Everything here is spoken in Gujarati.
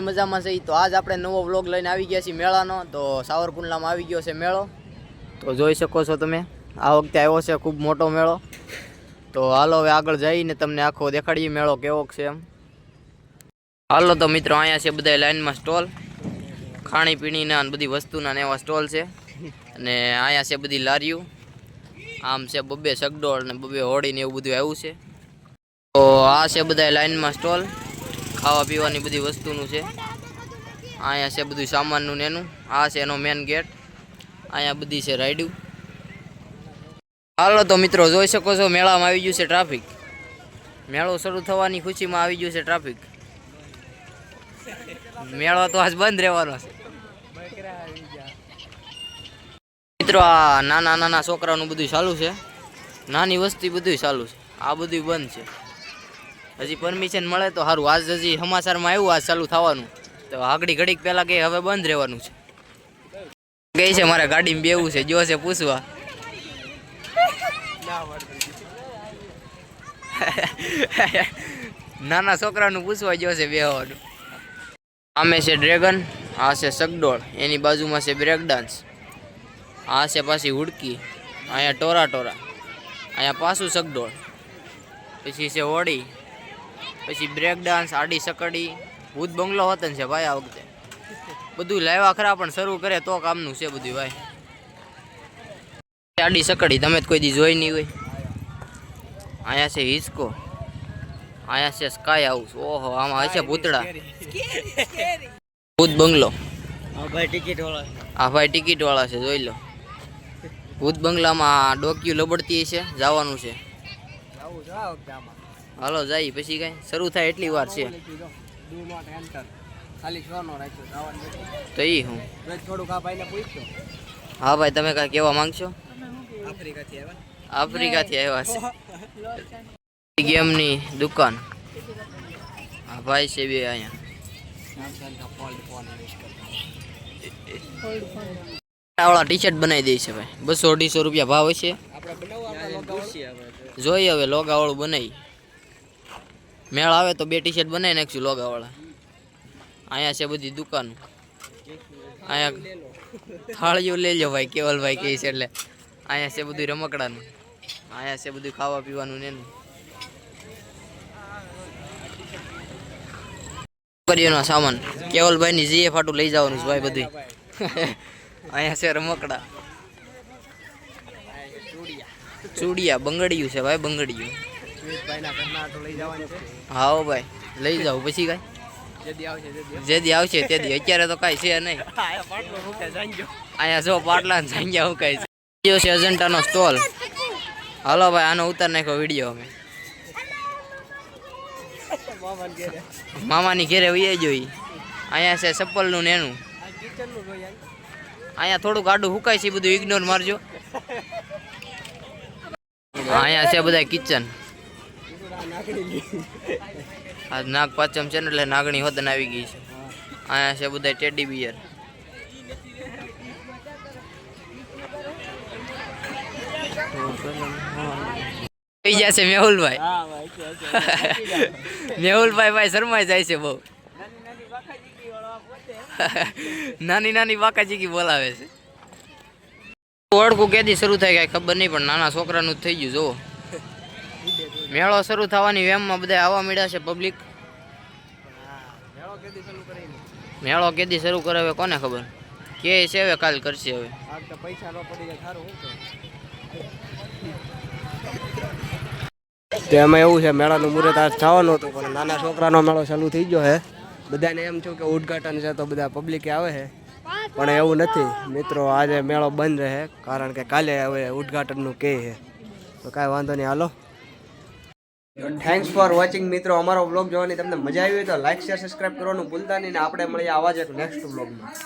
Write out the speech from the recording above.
અમે મજામાં છે. તો આજ આપણે નવો વ્લોગ લઈને આવી ગયા છીએ મેળાનો. તો સાવરકુંડલામાં આવી ગયો છે મેળો. તો જોઈ શકો છો તમે, આ વખતે આવ્યો છે ખૂબ મોટો મેળો. તો હાલો હવે આગળ જઈને તમને આખો દેખાડીએ મેળો કેવો છે એમ. હાલો તો મિત્રો, અહીંયા છે બધા લાઇનમાં સ્ટોલ. ખાણીપીણીના અને બધી વસ્તુના એવા સ્ટોલ છે. અને અહીંયા છે બધી લારીઓ. આમ છે બબ્બે સગડોળ ને બબ્બે હોડીને એવું બધું આવ્યું છે. તો આ છે બધા લાઇનમાં સ્ટોલ. ખાવા પીવાની બધી વસ્તુનું છે. અહીંયા છે બધું સામાનનું એનું. આ છે એનો મેન ગેટ અહીંયા બધી છે રાઈડું હાલો તો મિત્રો, જોઈ શકો છો મેળામાં આવી ગયું છે ટ્રાફિક મેળો શરૂ થવાની ખુશીમાં આવી ગયું છે ટ્રાફિક મેળો તો આજ બંધ રહેવાનો છે. મિત્રો, આ નાના નાના છોકરાનું બધું ચાલુ છે. નાની વસ્તી બધું ચાલુ છે. આ બધું બંધ છે. હજી પરમિશન મળે તો સારું આજ હજી સમાચારમાં આવ્યું, આજ ચાલુ થવાનું. તો આગળી ઘડીક પહેલાં કે હવે બંધ રહેવાનું છે. ગઈ છે મારે ગાડીમાં બેવું છે. જો છે પૂછવા. નાના છોકરાનું પૂછવા જો છે બેહવાનું. આમે છે ડ્રેગન, આ છે સગડોળ. એની બાજુમાં છે બ્રેક ડાન્સ. આ છે પાછી હુડકી. અહીંયા ટોરા ટોરા. અહીંયા પાછું સગડોળ. પછી છે હોડી પછી બ્રેક ડાન્સ આડી સકડી. ભૂત બંગલો વતન છે ભાઈ આ વખતે. બધું લાવ્યા ખરા પણ શરૂ કરે તો કામનું છે બધું ભાઈ. આડી સકડી તમે કોઈ દી જોઈ નહીં હોય. અહીંયા છે હિસ્કો અહીંયા છે સ્કાય હાઉસ ઓહો આમાં હશે ભૂતડા. ભૂત બંગલો. ભાઈ ટિકિટ ભાઈ ટિકિટ વાળા છે જોઈ લો. ભૂત બંગલામાં ડોક્યુ લબડતી છે જવાનું છે. હાલો જાય પછી કઈ. શરૂ થાય એટલી વાર છે. તો ઈ હું. થોડુંક આ ભાઈને પૂછ્યો હા ભાઈ તમે કાંઈ કહેવા માંગશો? આફ્રિકાથી આવ્યા છે. ગેમની દુકાન. હા ભાઈ છે બે અહીંયા. વાળા ટી શર્ટ બનાવી દે છે ભાઈ. બસો અઢીસો રૂપિયા ભાવ છે જોઈએ હવે લોગાવાળું બનાવી. મેળ આવે તો બે ટી શર્ટ બનાવી નાખશું લોગાવાળા. અહીંયા છે બધી દુકાન. અહીંયા થાળીઓ લઈ લો ભાઈ, કેવલભાઈ કહે છે એટલે. અહીંયા છે બધું રમકડાનું. અહીંયા છે બધું ખાવા પીવાનું ને છોકરીઓનો સામાન. કેવલભાઈની જીએ ફાટું લઈ જવાનું છે ભાઈ બધી અહીંયા છે રમકડા. ચૂડિયા, બંગડિયું છે ભાઈ, બંગડિયું. હા ભાઈ લઈ જાઓ પછી કાંઈ? જેદી આવશે જેદી જે દી આવશે તે દી અત્યારે તો કાંઈ છે નહીં. અહીંયા જો પાટલા જાંગ્યા હું કાંઈ છે. છે અજંટાનો સ્ટોલ. હાલો ભાઈ આનો ઉતાર નાખ્યો વીડિયો અમે. મામાની ઘેરે. વહી જોઈ અહીંયા છે ચપ્પલનું ને એનું આ કિચનનું જોઈએ અહીંયા થોડુંક આડું હુકાય છે બધું ઇગ્નોર મારજો. અહીંયા છે બધા કિચન. આ નાગ પાંચમ છે ને એટલે નાગણી હોદન આવી ગઈ છે. અહીંયા છે બધા ટેડી બિયર. થઈ ગયા છે મેહુલભાઈ. મેહુલભાઈ ભાઈ શરમાઈ જાય છે બહુ. નાની નાની વાખાજી કી વાળા પોતે નાની નાની વાકાચીકી બોલાવે છે. ઓળખું કેદી શરૂ થાય કાંઈ ખબર નહીં, પણ નાના છોકરાનું જ થઈ ગયું, જુઓ. મેળો શરૂ થવાની વેમમાં બધા આવવા મળ્યા છે પબ્લિક મેળો કેદી ચાલુ કરીને મેળો કેદી શરૂ કરે હવે કોને ખબર? કે છે હવે કાલ કરશે હવે. તો પૈસા નો પડી જાય સારું શું તો એમાં એવું છે મેળાનું મુહૂર્ત આજ થવાનું હતું પણ નાના છોકરાનો મેળો ચાલુ થઈ ગયો છે. બધાને એમ થયું કે ઉદઘાટન છે તો બધા પબ્લિકે આવે છે. પણ એવું નથી. મિત્રો આજે મેળો બંધ રહે કારણ કે કાલે હવે ઉદઘાટનનું કહે છે. તો કાંઈ વાંધો નહીં હાલો. થેન્ક્સ ફોર વોચિંગ મિત્રો. અમારો બ્લોગ જોવાની તમને મજા આવી હોય તો લાઈક શેર સબસ્ક્રાઇબ કરવાનું ભૂલતા નહીં ને આપણે મળીએ આવા જ એક નેક્સ્ટ બ્લોગમાં